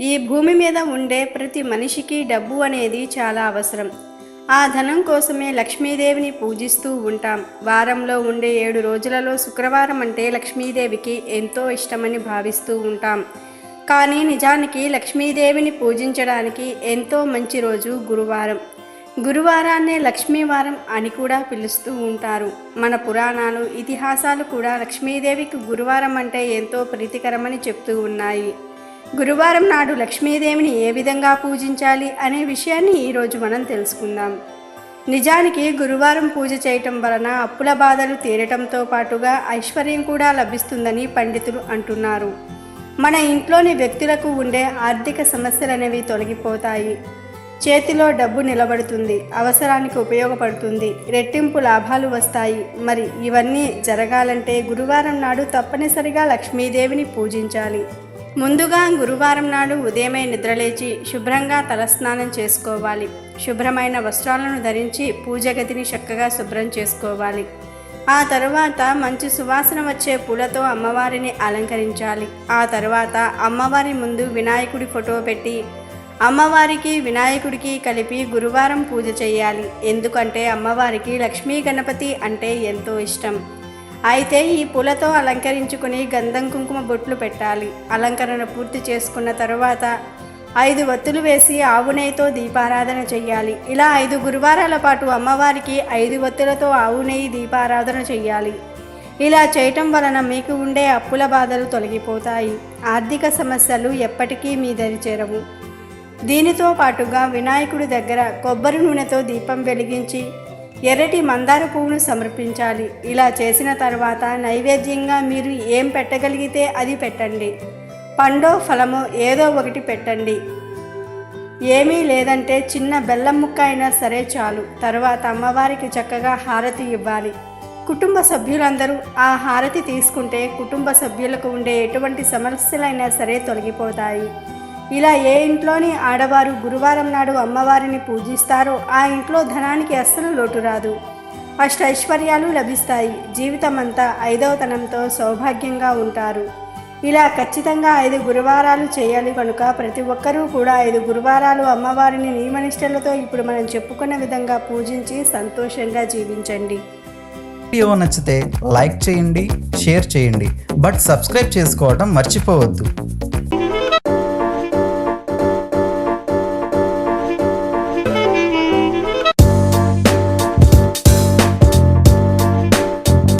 ఈ భూమి మీద ఉండే ప్రతి మనిషికి డబ్బు అనేది చాలా అవసరం. ఆ ధనం కోసమే లక్ష్మీదేవిని పూజిస్తూ ఉంటాం. వారంలో ఉండే ఏడు రోజులలో శుక్రవారం అంటే లక్ష్మీదేవికి ఎంతో ఇష్టమని భావిస్తూ ఉంటాం. కానీ నిజానికి లక్ష్మీదేవిని పూజించడానికి ఎంతో మంచి రోజు గురువారం. గురువారాన్నే లక్ష్మీవారం అని కూడా పిలుస్తూ ఉంటారు. మన పురాణాలు ఇతిహాసాలు కూడా లక్ష్మీదేవికి గురువారం అంటే ఎంతో ప్రీతికరమని చెప్తూ ఉన్నాయి. గురువారం నాడు లక్ష్మీదేవిని ఏ విధంగా పూజించాలి అనే విషయాన్ని ఈరోజు మనం తెలుసుకుందాం. నిజానికి గురువారం పూజ చేయటం వలన అప్పుల బాధలు తీరటంతో పాటుగా ఐశ్వర్యం కూడా లభిస్తుందని పండితులు అంటున్నారు. మన ఇంట్లోని వ్యక్తులకు ఉండే ఆర్థిక సమస్యలు అనేవి తొలగిపోతాయి. చేతిలో డబ్బు నిలబడుతుంది అవసరానికి ఉపయోగపడుతుంది రెట్టింపు లాభాలు వస్తాయి. మరి ఇవన్నీ జరగాలంటే గురువారం నాడు తప్పనిసరిగా లక్ష్మీదేవిని పూజించాలి. ముందుగా గురువారం నాడు ఉదయమే నిద్రలేచి శుభ్రంగా తలస్నానం చేసుకోవాలి. శుభ్రమైన వస్త్రాలను ధరించి పూజ గదిని చక్కగా శుభ్రం చేసుకోవాలి. ఆ తరువాత మంచి సువాసన వచ్చే పూలతో అమ్మవారిని అలంకరించాలి. ఆ తరువాత అమ్మవారి ముందు వినాయకుడి ఫోటో పెట్టి అమ్మవారికి వినాయకుడికి కలిపి గురువారం పూజ చేయాలి. ఎందుకంటే అమ్మవారికి లక్ష్మీ గణపతి అంటే ఎంతో ఇష్టం. అయితే ఈ పూలతో అలంకరించుకుని గంధం కుంకుమ బొట్లు పెట్టాలి. అలంకరణ పూర్తి చేసుకున్న తరువాత ఐదు వత్తులు వేసి ఆవునెయ్యితో దీపారాధన చెయ్యాలి. ఇలా ఐదు గురువారాల పాటు అమ్మవారికి ఐదు వత్తులతో ఆవు నెయ్యి దీపారాధన చెయ్యాలి. ఇలా చేయటం వలన మీకు ఉండే అప్పుల బాధలు తొలగిపోతాయి. ఆర్థిక సమస్యలు ఎప్పటికీ మీ దరి చేరవు. దీనితో పాటుగా వినాయకుడి దగ్గర కొబ్బరి నూనెతో దీపం వెలిగించి ఎర్రటి మందార పువ్వును సమర్పించాలి. ఇలా చేసిన తర్వాత నైవేద్యంగా మీరు ఏం పెట్టగలిగితే అది పెట్టండి. పండో ఫలమో ఏదో ఒకటి పెట్టండి. ఏమీ లేదంటే చిన్న బెల్లం ముక్క అయినా సరే చాలు. తర్వాత అమ్మవారికి చక్కగా హారతి ఇవ్వాలి. కుటుంబ సభ్యులందరూ ఆ హారతి తీసుకుంటే కుటుంబ సభ్యులకు ఉండే ఎటువంటి సమస్యలైనా సరే తొలగిపోతాయి. ఇలా ఏ ఇంట్లోని ఆడవారు గురువారం నాడు అమ్మవారిని పూజిస్తారో ఆ ఇంట్లో ధనానికి అస్సలు లోటు రాదు. అష్టైశ్వర్యాలు లభిస్తాయి. జీవితం అంతా ఐదవతనంతో సౌభాగ్యంగా ఉంటారు. ఇలా ఖచ్చితంగా ఐదు గురువారాలు చేయాలి కనుక ప్రతి ఒక్కరూ కూడా ఐదు గురువారాలు అమ్మవారిని నియమనిష్టలతో ఇప్పుడు మనం చెప్పుకున్న విధంగా పూజించి సంతోషంగా జీవించండి. వీడియో నచ్చితే లైక్ చేయండి షేర్ చేయండి. బట్ సబ్స్క్రైబ్ చేసుకోవడం మర్చిపోవద్దు.